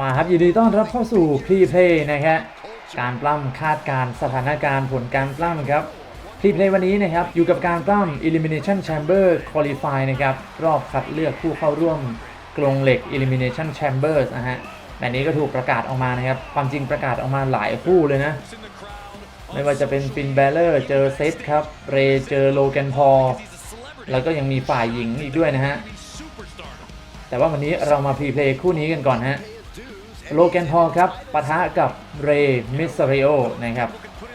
มาครับยินดีต้อนรับเข้าสู่พรีเพลย์นะครับการปล้ำคาดการสถานการณ์ผลการปล้ำครับพรีเพลย์วันนี้นะครับอยู่กับการปล้ำ Elimination Chamber Qualify นะครับรอบคัดเลือกผู้เข้าร่วมกรงเหล็ก Elimination Chambers นะฮะแบบนี้ก็ถูกประกาศออกมานะครับความจริงประกาศออกมาหลายคู่เลยนะ ไม่ว่าจะเป็นฟินแบลเลอร์เจอเซตครับเรเจอโลแกนพอแล้วก็ยังมีฝ่ายหญิงอีกด้วยนะฮะ แต่ว่าวันนี้เรามาพรีเพลย์คู่นี้กันก่อนฮะโลแกนพอครับปะทะกับเรมิสเรโอนะครับ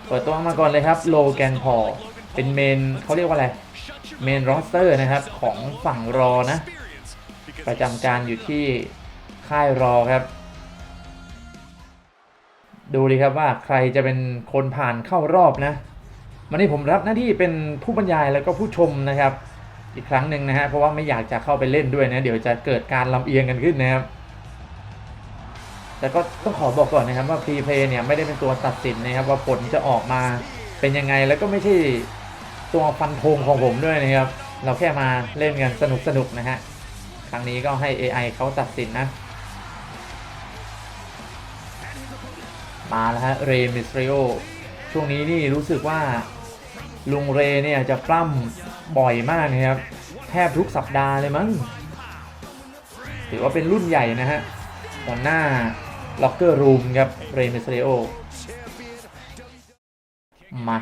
เปิดตัวมาก่อนเลยครับโลแกนพอเป็นเมนเขาเรียกว่าอะไร เมนรอสเตอร์นะครับ ของฝั่งรอนะ ประจำการอยู่ที่ค่ายรอครับ ดูดีครับว่าใครจะเป็นคนผ่านเข้ารอบนะ วันนี้ผมรับหน้าที่เป็นผู้บรรยายแล้วก็ผู้ชมนะครับ อีกครั้งหนึ่งนะฮะเพราะว่าไม่อยากจะเข้าไปเล่นด้วยนะ เดี๋ยวจะเกิดการลำเอียงกันขึ้นนะครับแต่ก็ต้องขอบอกก่อนนะครับว่าพรีเพย์เนี่ยไม่ได้เป็นตัวตัดสินนะครับว่าผลจะออกมาเป็นยังไงแล้วก็ไม่ใช่ตัวฟันธงของผมด้วยนะครับ เราแค่มาเล่นกันสนุกสนุกๆนะฮะครั้งนี้ก็ให้ AI เขาตัดสินนะ มาแล้วฮะเรมิสเรโอช่วงนี้นี่รู้สึกว่าลุงเรเนี่ยจะปล้ำ บ่อยมากนะครับ แทบทุกสัปดาห์เลยมั้งถือว่าเป็นรุ่นใหญ่นะฮะหัวหน้าล็อกเกอร์รูมครับเรมิสเรโอมา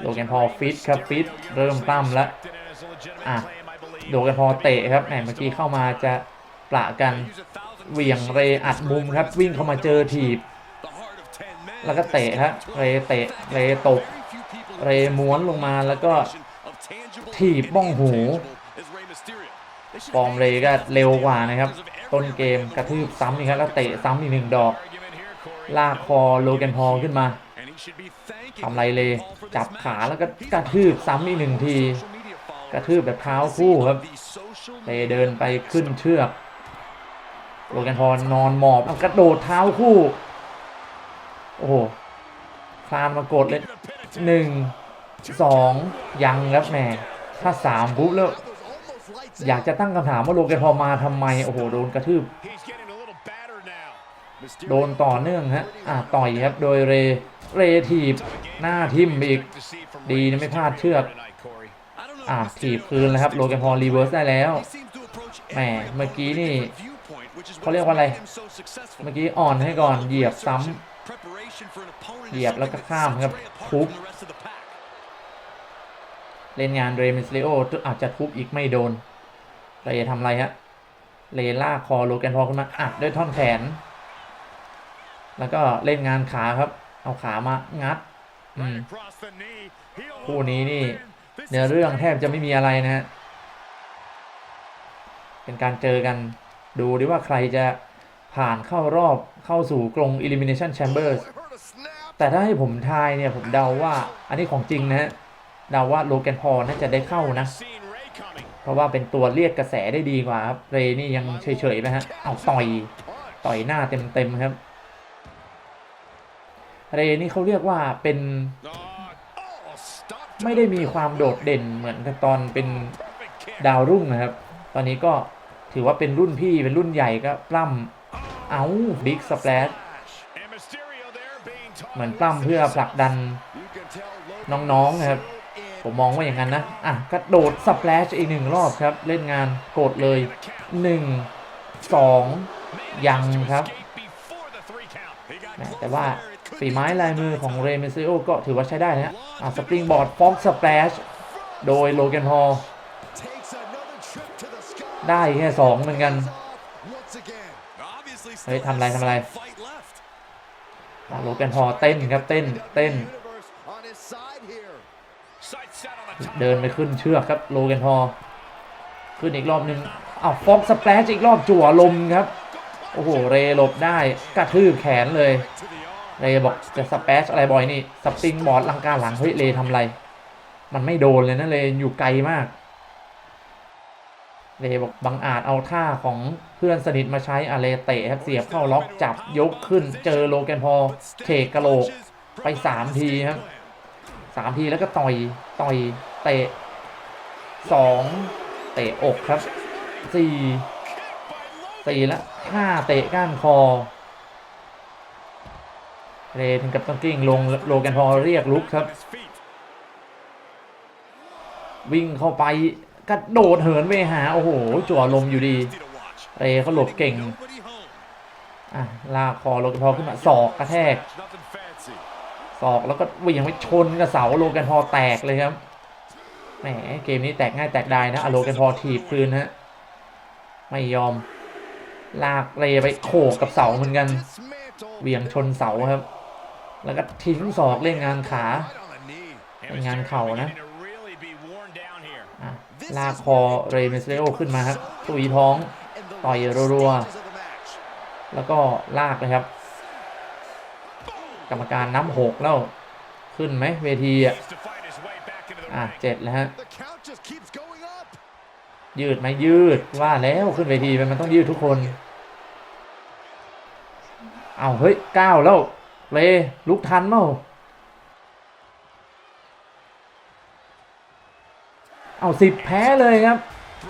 โลแกนพอลฟิตครับฟิตเริ่มปล้ำแล้วอะโลแกนพอลเตะครับแหมเมื่อกี้เข้ามาจะประกันเหวี่ยงเรอัดมุมครับ วิ่งเข้ามาเจอถีบ แล้วก็เตะฮะเรเตะเรตกเรม้วนลงมาแล้วก็ ถีบบ้องหูฟอมเรก็เร็วกว่านะครับ ต้นเกมกระทืบซ้ำอีกครับแล้วเตะซ้ำอีกหนึ่งดอก ลากคอโลแกนพอลขึ้นมาทำไรเลย จับขาแล้วก็กระทืบซ้ำอีกหนึ่งที กระทืบแบบเท้าคู่ครับเรเดินไปขึ้นเชือก โลแกนพอลนอนหมอบกระโดดเท้าคู่ โอ้โหคลานมากดเลยหนึ่งสองยังครับแม่ ถ้าสามปุ๊บแล้ว อยากจะตั้งคำถามว่าโลแกนพอมาทำไม โอ้โห โดนกระทืบ โดนต่อเนื่องฮะ อะ ต่อยครับ โดยเร เรทีบ หน้าทิมอีก ดีนะไม่พลาดเชือก อะถีบคืนแล้วครับ โลแกนพอลรีเวิร์สได้แล้ว แหม เมื่อกี้นี่เขาเรียกว่าอะไร เมื่อกี้อ่อนให้ก่อน เหยียบซ้ำเหยียบแล้วก็ข้ามครับทุบ เล่นงานเรมิสเลโออาจจะทุบอีกไม่โดนเรทำอะไรฮะเรล่าคอโลแกนพอขึ้นมาอัดด้วยท่อนแขน แล้วก็เล่นงานขาครับ เอาขามางัดคู่นี้นี่เนื้อเรื่องแทบจะไม่มีอะไรนะฮะเป็นการเจอกันดูดิว่าใครจะผ่านเข้ารอบเข้าสู่กรง Elimination Chambers แต่ถ้าให้ผมทายเนี่ยผมเดาว่าอันนี้ของจริงนะฮะ เดาว่าโลแกนพอน่าจะได้เข้านะ เพราะว่าเป็นตัวเรียกกระแสได้ดีกว่าครับเรนี่ยังเฉยๆไปฮะเอาต่อยต่อยหน้าเต็มๆครับ เรนี่เขาเรียกว่าเป็น ไม่ได้มีความโดดเด่นเหมือนกับตอนเป็นดาวรุ่งนะครับ ตอนนี้ก็ถือว่าเป็นรุ่นพี่เป็นรุ่นใหญ่ก็ปล้ำเอาบิ๊กสเปลชเหมือนปล้ำเพื่อผลักดันน้องๆนะครับ ผมมองว่าอย่างนั้นนะ อะ กระโดดสเปลชอีกหนึ่งรอบครับ เล่นงานกดเลย 1 2 ยังครับ แต่ว่าฝีไม้ลายมือของเรเมซิโอก็ถือว่าใช้ได้นะฮะอะสปริงบอร์ดฟ็อกสเปลชโดยโลแกนฮอลได้แค่2เหมือนกัน เฮ้ยทำอะไรทำอะไรอะโลแกนฮอลเต้นครับเต้นเต้น เดินไปขึ้นเชือกครับโลแกนพอขึ้นอีกรอบหนึ่งอ้าวฟอกสเปลชอีกรอบจั่วลมครับ โอ้โห เรหลบได้กระทืบแขนเลย เรบอกจะสเปชอะไรบ่อยนี่สปริงบอร์ดลังกาหลังเฮ้ยเรทำอะไร มันไม่โดนเลยนะเรอยู่ไกลมาก เรบอกบังอาจเอาท่าของเพื่อนสนิทมาใช้อะเรเตะครับเสียบเข้าล็อกจับยกขึ้นเจอโลแกนพอเทกกระโหลกไปสามทีครับ สามทีแล้วก็ต่อยต่อยเตะสองเตะอกครับสี่สี่ละห้าเตะก้านคอเรถึงกับต้องกิ้งลงโลแกนพอเรียกลุกครับ วิ่งเข้าไปกระโดดเหินไปหา โอ้โห จั่วลมอยู่ดี เรเขาหลบเก่งอะลากคอโลแกนพอขึ้นมาศอกกระแทก ศอกแล้วก็เหวี่ยงไปชนกับเสาโลแกนพอแตกเลยครับแหมเกมนี้แตกง่ายแตกได้นะอโลแกนพอถีบคืนฮะไม่ยอม ลากเรไปโขกกับเสาเหมือนกันเหวี่ยงชนเสาครับ แล้วก็ทิ้งศอกเล่นงานขาเป็นงานเข่านะลากคอเรเมสเลโอขึ้นมาครับตุยท้องต่อยรัวๆแล้วก็ลากเลยครับ กรรมการน้ำหกแล้ว ขึ้นไหมเวทีอะอะเจ็ดแล้วฮะยืดไหมยืดว่าแล้วขึ้นเวทีไปมันต้องยืดทุกคน เอาเฮ้ยเก้าแล้วเลลุกทันเปล่าเอาสิบแพ้เลยครับ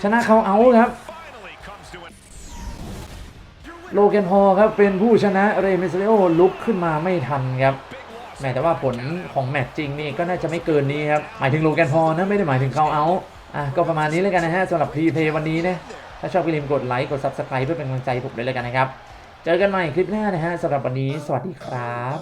ชนะเขาเอาครับ โลแกนพอลครับเป็นผู้ชนะเรมิเลโอลุกขึ้นมาไม่ทันครับแม้แต่ว่าผลของแมตช์จริงนี่ก็น่าจะไม่เกินนี้ครับหมายถึงโลแกนพอลนะไม่ได้หมายถึงเขาเอาอะก็ประมาณนี้แล้วกันนะฮะสำหรับพรีเพย์วันนี้นะถ้าชอบก็อย่าลืมกดไลค์กด Subscribe เพื่อเป็นกำลังใจผมด้วยแล้วกันนะครับ เจอกันใหม่คลิปหน้านะฮะสำหรับวันนี้สวัสดีครับ